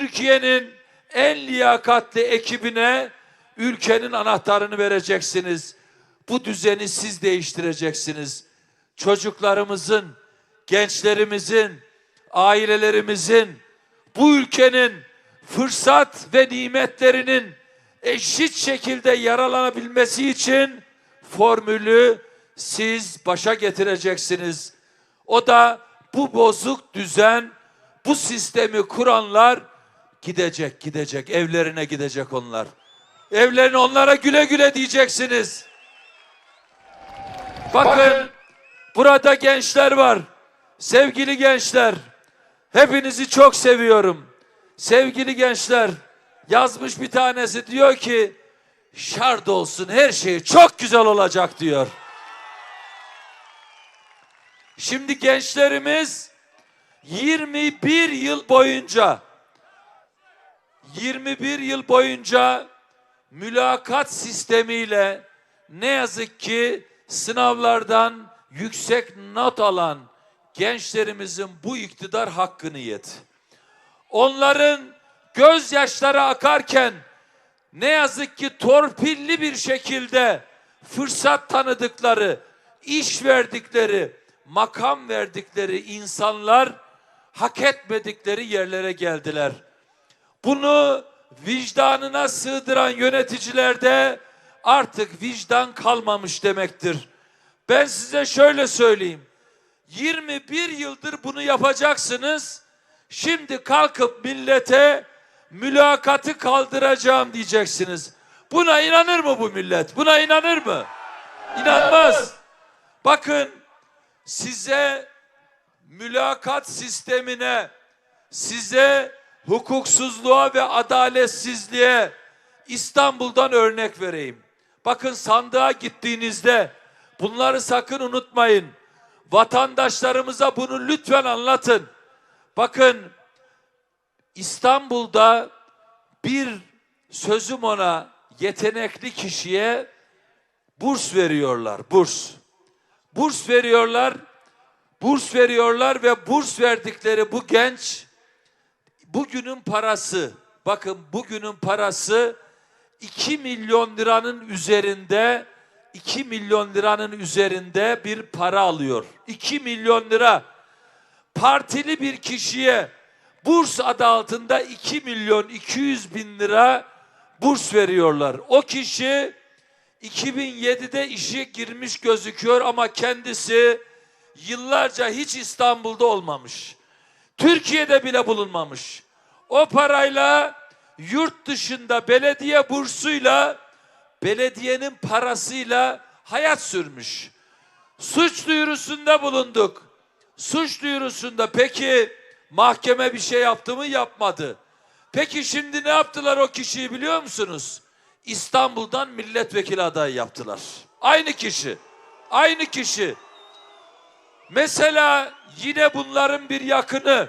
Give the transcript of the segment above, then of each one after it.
Türkiye'nin en liyakatli ekibine ülkenin anahtarını vereceksiniz. Bu düzeni siz değiştireceksiniz. Çocuklarımızın, gençlerimizin, ailelerimizin, bu ülkenin fırsat ve nimetlerinin eşit şekilde yaralanabilmesi için formülü siz başa getireceksiniz. O da bu bozuk düzen, bu sistemi kuranlar gidecek, gidecek, evlerine gidecek onlar. Evlerine onlara güle güle diyeceksiniz. Bakın burada gençler var. Sevgili gençler, hepinizi çok seviyorum. Sevgili gençler, yazmış bir tanesi diyor ki, şart olsun her şey çok güzel olacak diyor. Şimdi gençlerimiz 21 yıl boyunca 21 yıl boyunca mülakat sistemiyle ne yazık ki sınavlardan yüksek not alan gençlerimizin bu iktidar hakkını yedi. Onların gözyaşları akarken ne yazık ki torpilli bir şekilde fırsat tanıdıkları, iş verdikleri, makam verdikleri insanlar hak etmedikleri yerlere geldiler. Bunu vicdanına sığdıran yöneticilerde artık vicdan kalmamış demektir. Ben size şöyle söyleyeyim. 21 yıldır bunu yapacaksınız. Şimdi kalkıp millete mülakatı kaldıracağım diyeceksiniz. Buna inanır mı bu millet? Buna inanır mı? İnanmaz. Bakın size mülakat sistemine, size hukuksuzluğa ve adaletsizliğe İstanbul'dan örnek vereyim. Bakın sandığa gittiğinizde bunları sakın unutmayın. Vatandaşlarımıza bunu lütfen anlatın. Bakın İstanbul'da bir sözüm ona yetenekli kişiye burs veriyorlar. Burs. Burs veriyorlar. Burs veriyorlar ve burs verdikleri bu genç bugünün parası bakın bugünün parası 2 milyon liranın üzerinde 2 milyon liranın üzerinde bir para alıyor. 2 milyon lira partili bir kişiye burs adı altında 2 milyon 200 bin lira burs veriyorlar. O kişi 2007'de işe girmiş gözüküyor ama kendisi yıllarca hiç İstanbul'da olmamış. Türkiye'de bile bulunmamış. O parayla yurt dışında belediye bursuyla belediyenin parasıyla hayat sürmüş. Suç duyurusunda bulunduk. Suç duyurusunda peki mahkeme bir şey yaptı mı? Yapmadı. Peki şimdi ne yaptılar o kişiyi biliyor musunuz? İstanbul'dan milletvekili adayı yaptılar. Aynı kişi. Aynı kişi. Mesela yine bunların bir yakını,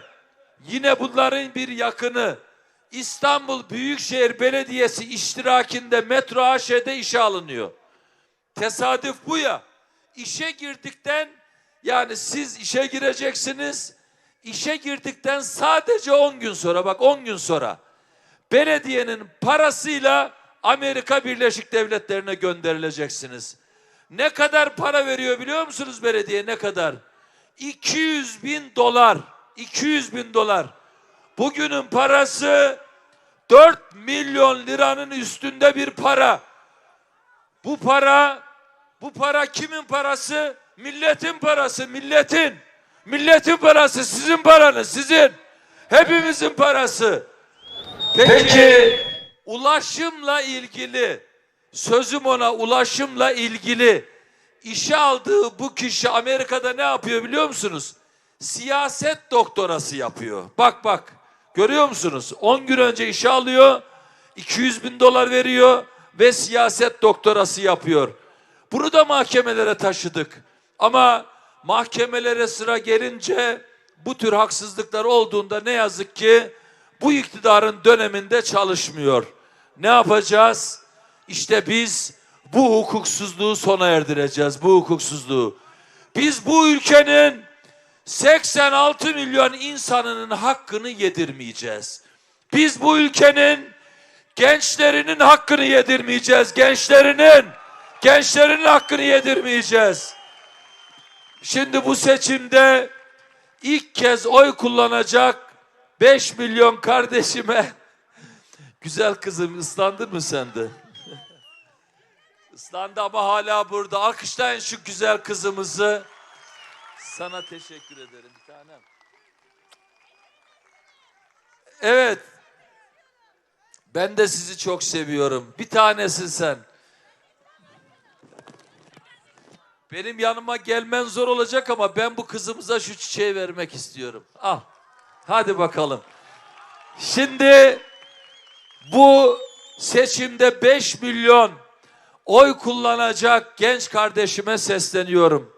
yine bunların bir yakını İstanbul Büyükşehir Belediyesi iştirakinde Metro AŞ'de işe alınıyor. Tesadüf bu ya. İşe girdikten yani siz işe gireceksiniz. İşe girdikten sadece 10 gün sonra bak 10 gün sonra belediyenin parasıyla Amerika Birleşik Devletleri'ne gönderileceksiniz. Ne kadar para veriyor biliyor musunuz belediye ne kadar? 200 bin dolar. 200 bin dolar. Bugünün parası 4 milyon liranın üstünde bir para. Bu para, bu para kimin parası? Milletin parası, milletin. Milletin parası, sizin paranız, sizin. Hepimizin parası. Peki, ulaşımla ilgili, sözüm ona ulaşımla ilgili işe aldığı bu kişi Amerika'da ne yapıyor biliyor musunuz? Siyaset doktorası yapıyor. Bak bak görüyor musunuz? 10 gün önce işe alıyor, 200 bin dolar veriyor ve siyaset doktorası yapıyor. Bunu da mahkemelere taşıdık. Ama mahkemelere sıra gelince bu tür haksızlıklar olduğunda ne yazık ki bu iktidarın döneminde çalışmıyor. Ne yapacağız? İşte biz bu hukuksuzluğu sona erdireceğiz. Bu hukuksuzluğu. Biz bu ülkenin 86 milyon insanının hakkını yedirmeyeceğiz. Biz bu ülkenin gençlerinin hakkını yedirmeyeceğiz. Gençlerinin, gençlerin hakkını yedirmeyeceğiz. Şimdi bu seçimde ilk kez oy kullanacak 5 milyon kardeşime güzel kızım ıslandın mı sen de? Islandı ama hala burada. Alkışlayın şu güzel kızımızı. Sana teşekkür ederim bir tanem. Evet. Ben de sizi çok seviyorum. Bir tanesin sen. Benim yanıma gelmen zor olacak ama ben bu kızımıza şu çiçeği vermek istiyorum. Al. Hadi bakalım. Şimdi bu seçimde 5 milyon oy kullanacak genç kardeşime sesleniyorum.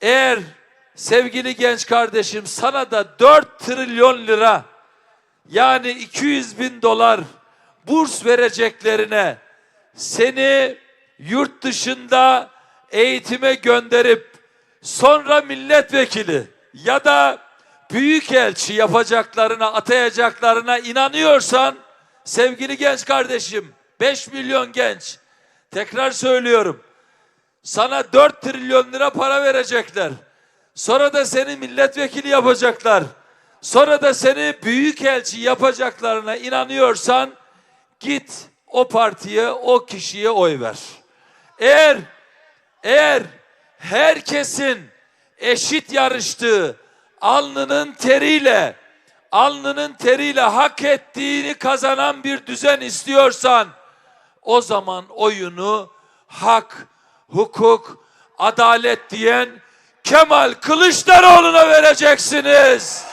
Eğer sevgili genç kardeşim sana da 4 trilyon lira yani 200 bin dolar burs vereceklerine seni yurt dışında eğitime gönderip sonra milletvekili ya da büyükelçi yapacaklarına, atayacaklarına inanıyorsan sevgili genç kardeşim 5 milyon genç tekrar söylüyorum sana 4 trilyon lira para verecekler. Sonra da seni milletvekili yapacaklar. Sonra da seni büyükelçi yapacaklarına inanıyorsan git o partiye, o kişiye oy ver. Eğer eğer herkesin eşit yarıştığı alnının teriyle alnının teriyle hak ettiğini kazanan bir düzen istiyorsan o zaman oyunu hak, hukuk, adalet diyen Kemal Kılıçdaroğlu'na vereceksiniz.